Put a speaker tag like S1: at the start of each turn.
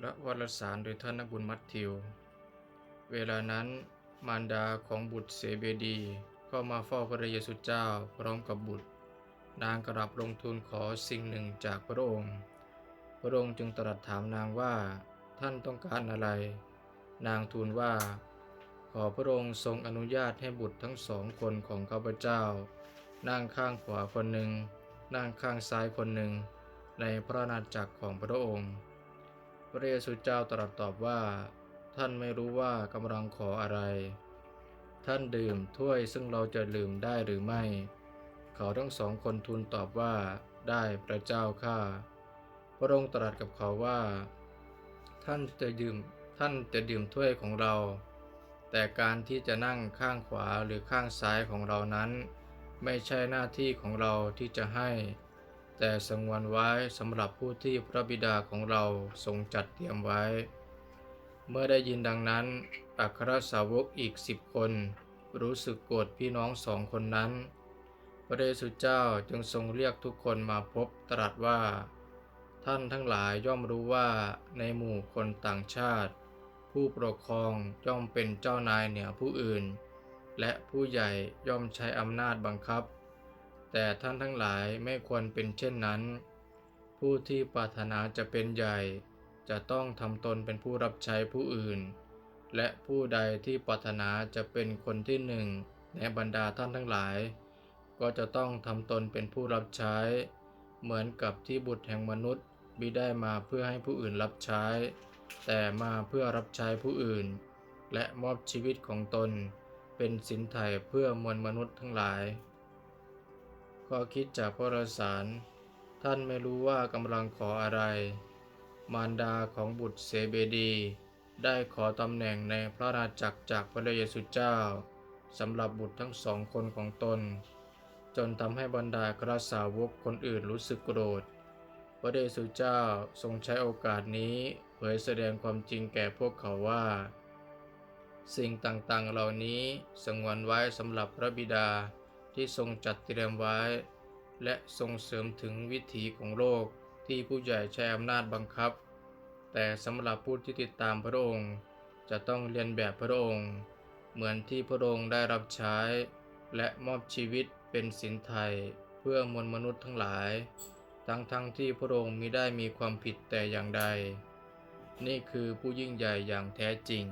S1: พระวรสารโดยท่านนบุญมัตทิว เวลานั้นมารดาของบุตรเสเบดีก็มาเฝ้าพระเยซูเจ้าพร้อมกับบุตร นางกราบลงทูลขอสิ่งหนึ่งจากพระองค์ พระองค์จึงตรัสถามนางว่าท่านต้องการอะไร นางทูลว่า ขอพระองค์ทรงอนุญาตให้บุตรทั้งสองคนของข้าพเจ้า นั่งข้างขวาคนหนึ่ง นั่งข้างซ้ายคนหนึ่ง ในพระนาจักรของพระองค์ พระเยซูเจ้าตรัสตอบว่า ท่านไม่รู้ว่ากำลังขออะไร ท่านดื่มถ้วยซึ่งเราจะดื่มได้หรือไม่ เขาทั้งสองคนทูลตอบว่า ได้พระเจ้าข้าพระองค์ตรัสกับเขาว่า ท่านจะดื่มท่านจะดื่มถ้วยของเรา แต่การที่จะนั่งข้างขวาหรือข้างซ้ายของเรานั้น ไม่ใช่หน้าที่ของเราที่จะให้ แต่สงวนไว้สำหรับผู้ที่พระบิดาของเราทรงจัดเตรียมไว้ เมื่อได้ยินดังนั้น อัครสาวกอีกสิบคน รู้สึกโกรธพี่น้องสองคนนั้น พระเยซูเจ้าจึงทรงเรียกทุกคนมาพบตรัสว่า ท่านทั้งหลายย่อมรู้ว่าในหมู่คนต่างชาติ ผู้ปกครองย่อมเป็นเจ้านายเหนือผู้อื่น และผู้ใหญ่ย่อมใช้อำนาจบังคับ แต่ท่านทั้งหลายไม่ควรเป็นเช่นนั้น ผู้ที่ปรารถนาจะเป็นใหญ่ จะต้องทำตนเป็นผู้รับใช้ผู้อื่น และผู้ใดที่ปรารถนาจะเป็นคนที่หนึ่งในบรรดาท่านทั้งหลาย ก็จะต้องทำตนเป็นผู้รับใช้ เหมือนกับที่บุตรแห่งมนุษย์มิได้มาเพื่อให้ผู้อื่นรับใช้ แต่มาเพื่อรับใช้ผู้อื่น และมอบชีวิตของตน เป็นสินไถ่เพื่อมวลมนุษย์ทั้งหลาย ข้อคิดจากพระราสาร ท่านไม่รู้ว่ากำลังขออะไร มารดาของบุตรเสเบดี ได้ขอตำแหน่งในพระราชจักรจากพระเยซูเจ้าสำหรับบุตรทั้งสองคนของตน จนทำให้บรรดากระสาวกคนอื่นรู้สึกโกรธ พระเยซูเจ้าทรงใช้โอกาสนี้เผยแสดงความจริงแก่พวกเขาว่า สิ่งต่างๆเหล่านี้สงวนไว้สำหรับพระบิดา ที่ทรงจัดเตรียมไว้ และทรงเสริมถึงวิถีของโลกที่ผู้ใหญ่ใช้อำนาจบังคับ แต่สำหรับผู้ที่ติดตามพระองค์ จะต้องเรียนแบบพระองค์ เหมือนที่พระองค์ได้รับใช้ และมอบชีวิตเป็นสินไทยเพื่อมวลมนุษย์ทั้งหลาย ทั้งๆทที่พระองค์มิได้มีความผิดแต่อย่างใด นี่คือผู้ยิ่งใหญ่อย่างแท้จริง